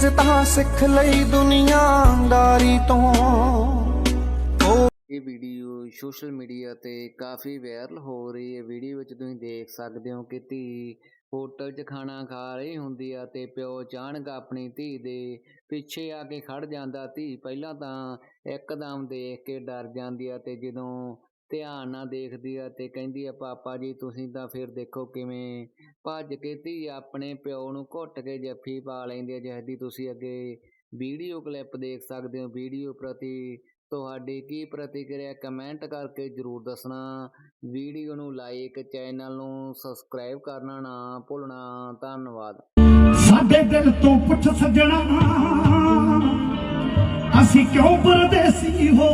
ਚੀਜ਼ ਤਾਂ ਸਿੱਖ ਲਈ ਦੁਨੀਆਦਾਰੀ ਤੋਂ। ਇਹ ਵੀਡੀਓ ਸੋਸ਼ਲ ਮੀਡੀਆ ਤੇ ਕਾਫੀ ਵਾਇਰਲ ਹੋ ਰਹੀ ਹੈ। ਵੀਡੀਓ ਵਿੱਚ ਤੁਸੀਂ ਦੇਖ ਸਕਦੇ ਹੋ ਕਿ ਧੀ ਹੋਟਲ 'ਚ ਖਾਣਾ ਖਾ ਰਹੀ ਹੁੰਦੀ ਆ ਤੇ ਪਿਓ ਅਚਾਨਕ ਆਪਣੀ ਧੀ ਦੇ ਪਿੱਛੇ ਆ ਕੇ ਖੜ ਜਾਂਦਾ। ਧੀ ਪਹਿਲਾਂ ਤਾਂ ਇੱਕਦਮ ਦੇਖ ਕੇ ਡਰ ਜਾਂਦੀ ਆ ਤੇ ਜਦੋਂ ਧਿਆਨ ਨਾਲ ਦੇਖਦੀ ਆ ਤੇ ਕਹਿੰਦੀ ਆ, ਪਾਪਾ ਜੀ, ਤੁਸੀਂ ਤਾਂ ਫਿਰ ਦੇਖੋ ਕਿਵੇਂ ਭੱਜ ਕੇ ਧੀ ਆਪਣੇ ਪਿਓ ਨੂੰ ਘੁੱਟ ਕੇ ਜੱਫੀ ਪਾ ਲੈਂਦੀ ਆ ਜਿਹਦੀ ਤੁਸੀਂ ਅੱਗੇ ਵੀਡੀਓ ਕਲਿੱਪ ਦੇਖ ਸਕਦੇ ਹੋ। ਵੀਡੀਓ ਪ੍ਰਤੀ ਤੁਹਾਡੀ ਕੀ ਪ੍ਰਤੀਕਿਰਿਆ, ਕਮੈਂਟ ਕਰਕੇ ਜਰੂਰ ਦੱਸਣਾ। ਵੀਡੀਓ ਨੂੰ ਲਾਈਕ, ਚੈਨਲ ਨੂੰ ਸਬਸਕ੍ਰਾਈਬ ਕਰਨਾ ਨਾ ਭੁੱਲਣਾ। ਧੰਨਵਾਦ। ਸਾਡੇ ਦਿਲ ਤੋਂ ਪੁੱਛ ਸੱਜਣਾ, ਅਸੀਂ ਕਿਉਂ ਪਰਦੇਸੀ ਹੋਏ